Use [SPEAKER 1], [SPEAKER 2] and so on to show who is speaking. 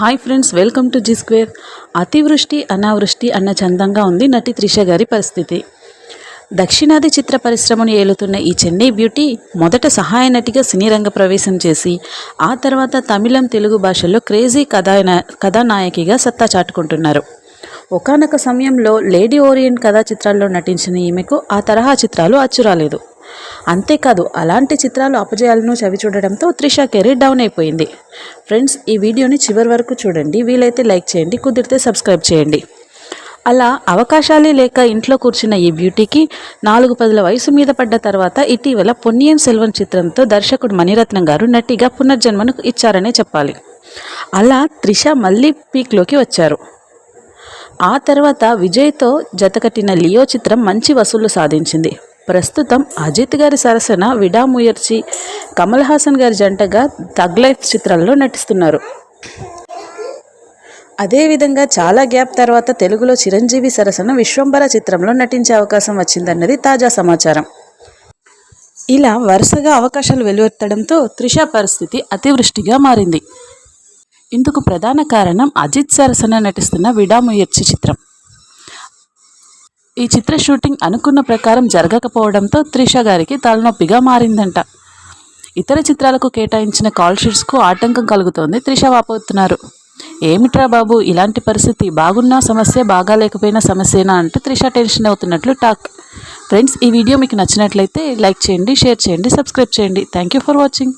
[SPEAKER 1] Hi friends welcome to Zee square. అతివృష్టి అనావృష్టి అన్న చందంగా ఉంది నటి త్రిష గారి పరిస్థితి. దక్షిణాది చిత్ర పరిశ్రమను ఏలుతున్న ఈ చెన్నై బ్యూటీ మొదట సహాయ నటిగా సినీ రంగ ప్రవేశం చేసి ఆ తర్వాత తమిళం తెలుగు భాషల్లో క్రేజీ కథాన కథానాయకిగా సత్తా చాటుకుంటున్నారు. ఒకానొక సమయంలో లేడీ ఓరియంట్ కథా చిత్రాల్లో నటించిన ఈమెకు ఆ తరహా చిత్రాలు అచ్చురాలేదు. అంతేకాదు అలాంటి చిత్రాలు అపజయాలను చవి చూడడంతో త్రిష కెరీర్ డౌన్ అయిపోయింది. ఫ్రెండ్స్ ఈ వీడియోని చివరి వరకు చూడండి. వీలైతే లైక్ చేయండి కుదిరితే సబ్స్క్రైబ్ చేయండి. అలా అవకాశాలే లేక ఇంట్లో కూర్చున్న ఈ బ్యూటీకి నాలుగు పదుల వయసు మీద పడ్డ తర్వాత ఇటీవల పొన్నియన్ సెల్వన్ చిత్రంతో దర్శకుడు మణిరత్నం గారు నటిగా పునర్జన్మను ఇచ్చారనే చెప్పాలి. అలా త్రిష మళ్ళీ పీక్లోకి వచ్చారు. ఆ తర్వాత విజయ్తో జతకట్టిన లియో చిత్రం మంచి వసూళ్ళు సాధించింది. ప్రస్తుతం అజిత్ గారి సరసన విడాముయర్చి కమల్ హాసన్ గారి జంటగా తగ్ లైఫ్ చిత్రంలో నటిస్తున్నారు. అదేవిధంగా చాలా గ్యాప్ తర్వాత తెలుగులో చిరంజీవి సరసన విశ్వంబర చిత్రంలో నటించే అవకాశం వచ్చిందన్నది తాజా సమాచారం. ఇలా వరుసగా అవకాశాలు వెలువెత్తడంతో త్రిష పరిస్థితి అతివృష్టిగా మారింది. ఇందుకు ప్రధాన కారణం అజిత్ సరసన నటిస్తున్న విడాముయర్చి చిత్రం. ఈ చిత్ర షూటింగ్ అనుకున్న ప్రకారం జరగకపోవడంతో త్రిష గారికి తలనొప్పిగా మారిందంట. ఇతర చిత్రాలకు కేటాయించిన కాల్ షీట్స్కు ఆటంకం కలుగుతోంది త్రిష వాపోతున్నారు. ఏమిట్రా బాబు ఇలాంటి పరిస్థితి బాగున్నా సమస్య బాగాలేకపోయినా సమస్యేనా అంటూ త్రిష టెన్షన్ అవుతున్నట్లు టాక్. ఫ్రెండ్స్ ఈ వీడియో మీకు నచ్చినట్లయితే లైక్ చేయండి షేర్ చేయండి సబ్స్క్రైబ్ చేయండి. Thank you for watching.